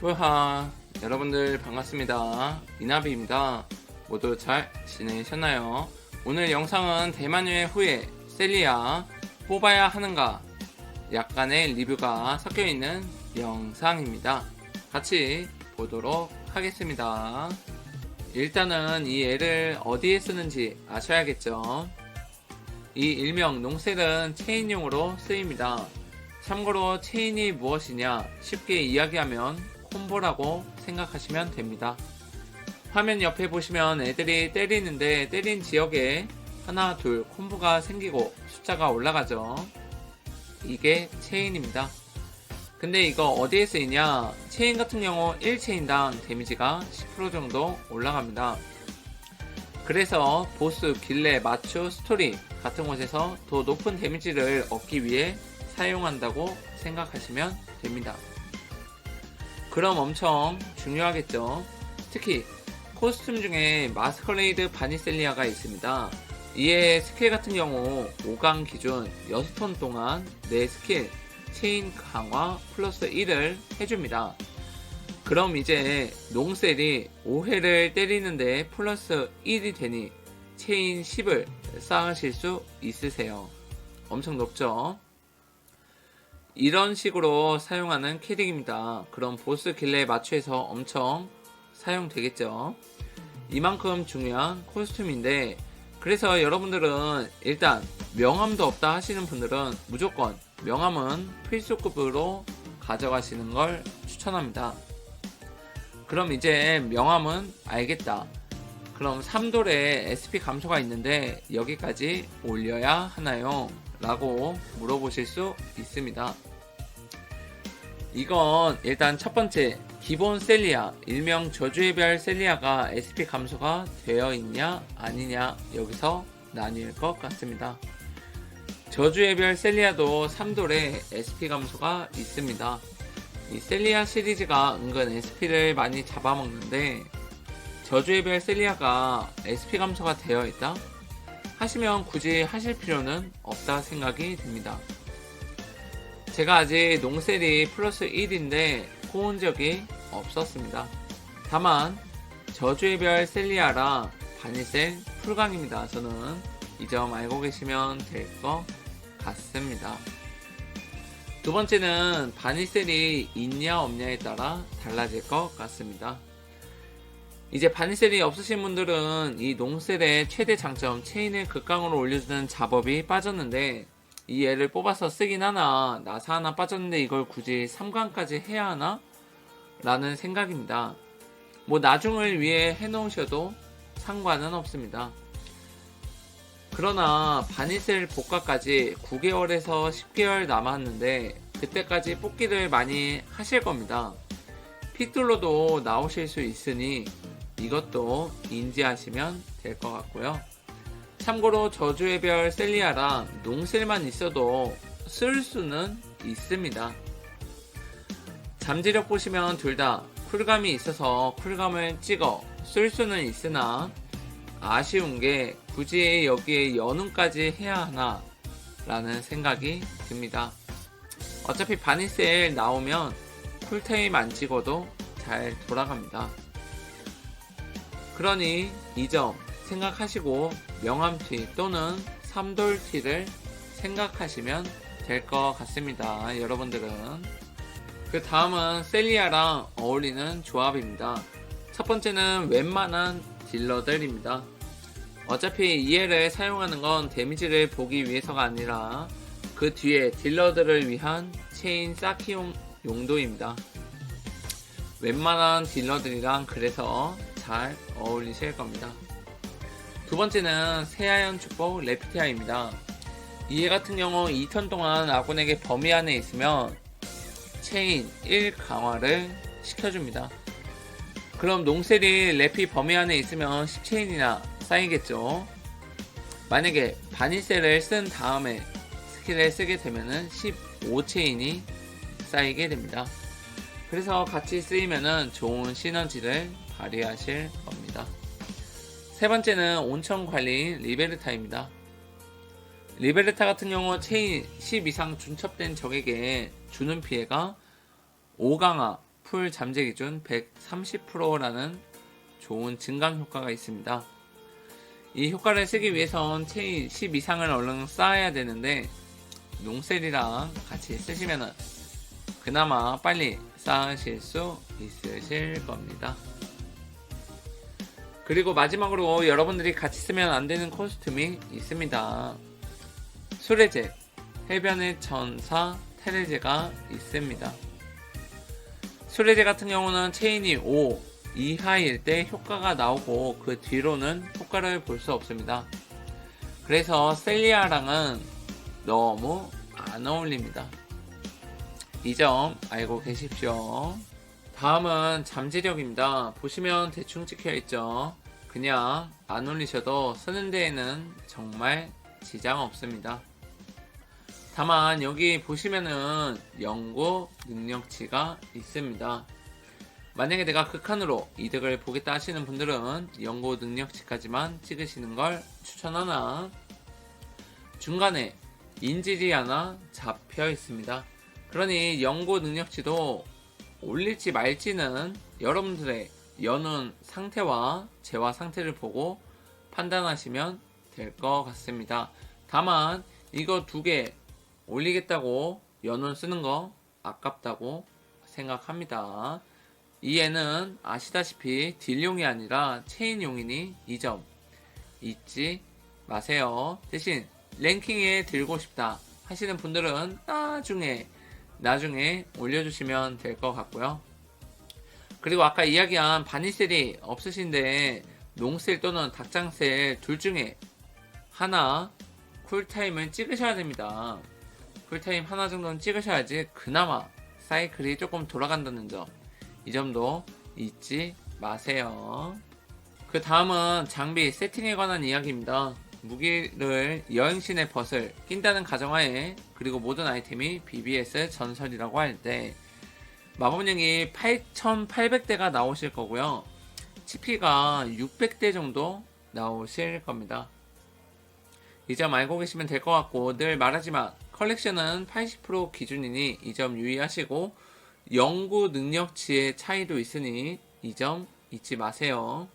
뿌하. 여러분들 반갑습니다. 이나비입니다. 모두 잘 지내셨나요? 오늘 영상은 대만 여행 후에 셀리아 뽑아야 하는가 약간의 리뷰가 섞여있는 영상입니다. 같이 보도록 하겠습니다. 일단은 이 애를 어디에 쓰는지 아셔야겠죠? 이 일명 농셀은 체인용으로 쓰입니다. 참고로 체인이 무엇이냐? 쉽게 이야기하면 콤보라고 생각하시면 됩니다. 화면 옆에 보시면 애들이 때리는데 때린 지역에 하나 둘 콤보가 생기고 숫자가 올라가죠. 이게 체인입니다. 근데 이거 어디에 쓰이냐? 체인 같은 경우 1체인당 데미지가 10% 정도 올라갑니다. 그래서 보스, 길레, 마추, 스토리 같은 곳에서 더 높은 데미지를 얻기 위해 사용한다고 생각하시면 됩니다. 그럼 엄청 중요하겠죠. 특히 코스튬 중에 마스커레이드 바니셀리아가 있습니다. 이에 스킬 같은 경우 5강 기준 6턴 동안 내 스킬 체인 강화 플러스 1을 해줍니다. 그럼 이제 농셀이 5회를 때리는데 플러스 1이 되니 체인 10을 쌓으실 수 있으세요. 엄청 높죠? 이런 식으로 사용하는 캐릭입니다. 그럼 보스 길레에 맞추해서 엄청 사용되겠죠. 이만큼 중요한 코스튬인데 그래서 여러분들은 일단 명함도 없다 하시는 분들은 무조건 명함은 필수급으로 가져가시는 걸 추천합니다. 그럼 이제 명함은 알겠다. 그럼 3돌에 SP 감소가 있는데 여기까지 올려야 하나요? 라고 물어보실 수 있습니다. 이건 일단 첫 번째 기본 셀리아 일명 저주의 별 셀리아가 SP 감소가 되어 있냐 아니냐 여기서 나뉠 것 같습니다. 저주의 별 셀리아도 3돌에 SP 감소가 있습니다. 이 셀리아 시리즈가 은근 SP를 많이 잡아먹는데 저주의 별 셀리아가 SP 감소가 되어 있다? 하시면 굳이 하실 필요는 없다 생각이 듭니다. 제가 아직 농셀이 플러스 1인데 포온 적이 없었습니다. 다만 저주의 별 셀리아라 바니셀 풀강입니다. 저는 이 점 알고 계시면 될 것 같습니다. 두 번째는 바니셀이 있냐 없냐에 따라 달라질 것 같습니다. 이제 바니셀이 없으신 분들은 이 농셀의 최대 장점 체인을 극강으로 올려주는 작업이 빠졌는데 이 애를 뽑아서 쓰긴 하나 나사 하나 빠졌는데 이걸 굳이 3강까지 해야 하나? 라는 생각입니다. 뭐 나중을 위해 해놓으셔도 상관은 없습니다. 그러나 바니셀 복가까지 9개월에서 10개월 남았는데 그때까지 뽑기를 많이 하실 겁니다. 픽둘로도 나오실 수 있으니 이것도 인지하시면 될 것 같고요. 참고로 저주의 별 셀리아랑 농셀만 있어도 쓸 수는 있습니다. 잠재력 보시면 둘 다 쿨감이 있어서 쿨감을 찍어 쓸 수는 있으나 아쉬운 게 굳이 여기에 연운까지 해야 하나 라는 생각이 듭니다. 어차피 바니셀 나오면 쿨타임 안 찍어도 잘 돌아갑니다. 그러니 이 점 생각하시고 명함티 또는 삼돌티를 생각하시면 될 것 같습니다. 여러분들은 그 다음은 셀리아랑 어울리는 조합입니다. 첫 번째는 웬만한 딜러들입니다. 어차피 EL을 사용하는 건 데미지를 보기 위해서가 아니라 그 뒤에 딜러들을 위한 체인 쌓기 용 용도입니다. 웬만한 딜러들이랑 그래서 잘 어울리실 겁니다. 두 번째는 새하얀 축복 레피티아입니다. 이애 같은 경우 2턴 동안 아군에게 범위 안에 있으면 체인 1 강화를 시켜줍니다. 그럼 농셀이 레피 범위 안에 있으면 10체인이나 쌓이겠죠. 만약에 바니셀을 쓴 다음에 스킬을 쓰게 되면은 15체인이 쌓이게 됩니다. 그래서 같이 쓰이면은 좋은 시너지를 발휘하실 겁니다. 세 번째는 온천 관리인 리베르타입니다. 리베르타 같은 경우 체인 10 이상 준첩된 적에게 주는 피해가 5강화 풀 잠재 기준 130%라는 좋은 증강 효과가 있습니다. 이 효과를 쓰기 위해선 체인 10 이상을 얼른 쌓아야 되는데 농셀이랑 같이 쓰시면은 그나마 빨리 쌓으실 수 있으실 겁니다. 그리고 마지막으로 여러분들이 같이 쓰면 안 되는 코스튬이 있습니다. 수레제, 해변의 전사, 테레제가 있습니다. 수레제 같은 경우는 체인이 5 이하일 때 효과가 나오고 그 뒤로는 효과를 볼 수 없습니다. 그래서 셀리아랑은 너무 안 어울립니다. 이 점 알고 계십시오. 다음은 잠재력입니다. 보시면 대충 찍혀 있죠. 그냥 안 올리셔도 쓰는 데에는 정말 지장 없습니다. 다만 여기 보시면은 연구 능력치가 있습니다. 만약에 내가 극한으로 이득을 보겠다 하시는 분들은 연구 능력치까지만 찍으시는 걸 추천하나 중간에 인질이 하나 잡혀 있습니다. 그러니 연구 능력치도 올릴지 말지는 여러분들의 연운 상태와 재화 상태를 보고 판단하시면 될 것 같습니다. 다만 이거 두 개 올리겠다고 연운 쓰는 거 아깝다고 생각합니다. 이에는 아시다시피 딜용이 아니라 체인용이니 이 점 잊지 마세요. 대신 랭킹에 들고 싶다 하시는 분들은 나중에 나중에 올려주시면 될 것 같고요. 그리고 아까 이야기한 바니셀이 없으신데 농셀 또는 닭장셀 둘 중에 하나 쿨타임을 찍으셔야 됩니다. 쿨타임 하나 정도는 찍으셔야지 그나마 사이클이 조금 돌아간다는 점. 이 점도 잊지 마세요. 그 다음은 장비 세팅에 관한 이야기입니다. 무기를 여행신의 벗을 낀다는 가정하에 그리고 모든 아이템이 BBS 전설이라고 할 때 마법령이 8,800대가 나오실 거고요. CP가 600대 정도 나오실 겁니다. 이 점 알고 계시면 될 것 같고 늘 말하지만 컬렉션은 80% 기준이니 이 점 유의하시고 연구 능력치의 차이도 있으니 이 점 잊지 마세요.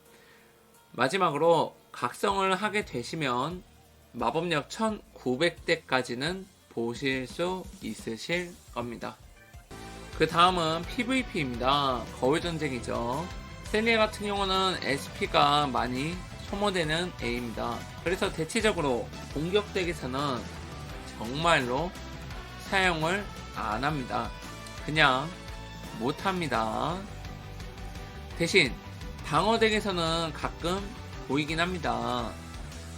마지막으로 각성을 하게 되시면 마법력 1900대까지는 보실 수 있으실 겁니다. 그 다음은 PVP입니다. 거울 전쟁이죠. 셀리아 같은 경우는 SP가 많이 소모되는 A입니다. 그래서 대체적으로 공격 덱에서는 정말로 사용을 안 합니다. 그냥 못 합니다. 대신 방어 덱에서는 가끔 보이긴 합니다.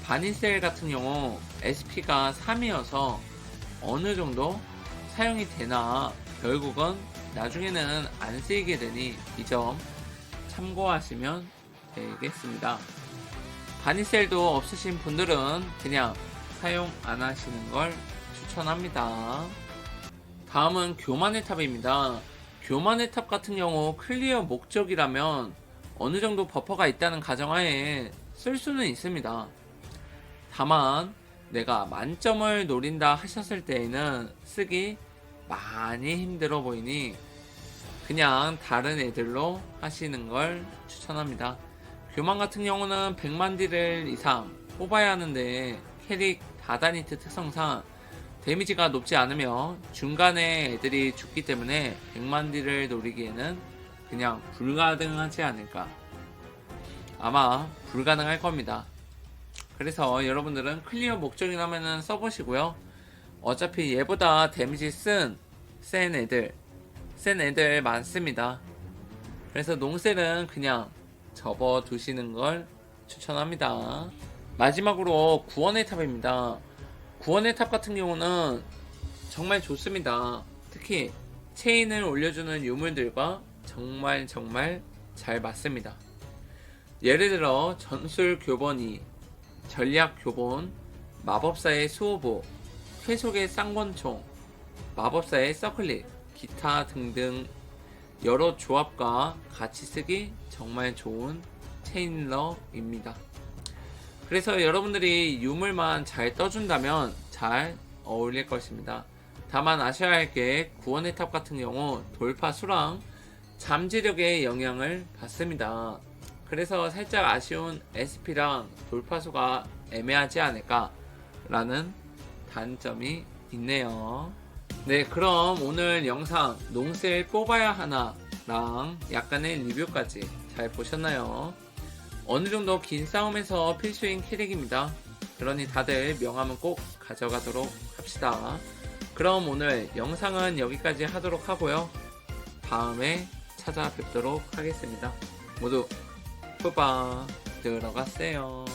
바니셀 같은 경우 SP가 3이어서 어느 정도 사용이 되나 결국은 나중에는 안 쓰이게 되니 이 점 참고하시면 되겠습니다. 바니셀도 없으신 분들은 그냥 사용 안 하시는 걸 추천합니다. 다음은 교만의 탑입니다. 교만의 탑 같은 경우 클리어 목적이라면 어느 정도 버퍼가 있다는 가정하에 쓸 수는 있습니다. 다만 내가 만점을 노린다 하셨을 때에는 쓰기 많이 힘들어 보이니 그냥 다른 애들로 하시는 걸 추천합니다. 교만 같은 경우는 100만 딜을 이상 뽑아야 하는데 캐릭 다다니트 특성상 데미지가 높지 않으며 중간에 애들이 죽기 때문에 100만 딜을 노리기에는 그냥 불가능하지 않을까. 아마 불가능할 겁니다. 그래서 여러분들은 클리어 목적이라면 써보시고요. 어차피 얘보다 데미지 쓴, 센 애들, 센 애들 많습니다. 그래서 농셀은 그냥 접어 두시는 걸 추천합니다. 마지막으로 구원의 탑입니다. 구원의 탑 같은 경우는 정말 좋습니다. 특히 체인을 올려주는 유물들과 정말 정말 잘 맞습니다. 예를 들어 전술 교본이, 전략 교본, 마법사의 수호보, 쾌속의 쌍권총, 마법사의 서클릿, 기타 등등 여러 조합과 같이 쓰기 정말 좋은 체인러입니다. 그래서 여러분들이 유물만 잘 떠준다면 잘 어울릴 것입니다. 다만 아셔야 할 게 구원의 탑 같은 경우 돌파 수랑 잠재력에 영향을 받습니다. 그래서 살짝 아쉬운 SP랑 돌파수가 애매하지 않을까라는 단점이 있네요. 네, 그럼 오늘 영상 농셀 뽑아야 하나랑 약간의 리뷰까지 잘 보셨나요? 어느 정도 긴 싸움에서 필수인 캐릭입니다. 그러니 다들 명함은 꼭 가져가도록 합시다. 그럼 오늘 영상은 여기까지 하도록 하고요. 다음에 찾아뵙도록 하겠습니다. 모두 뿌빠 들어갔어요.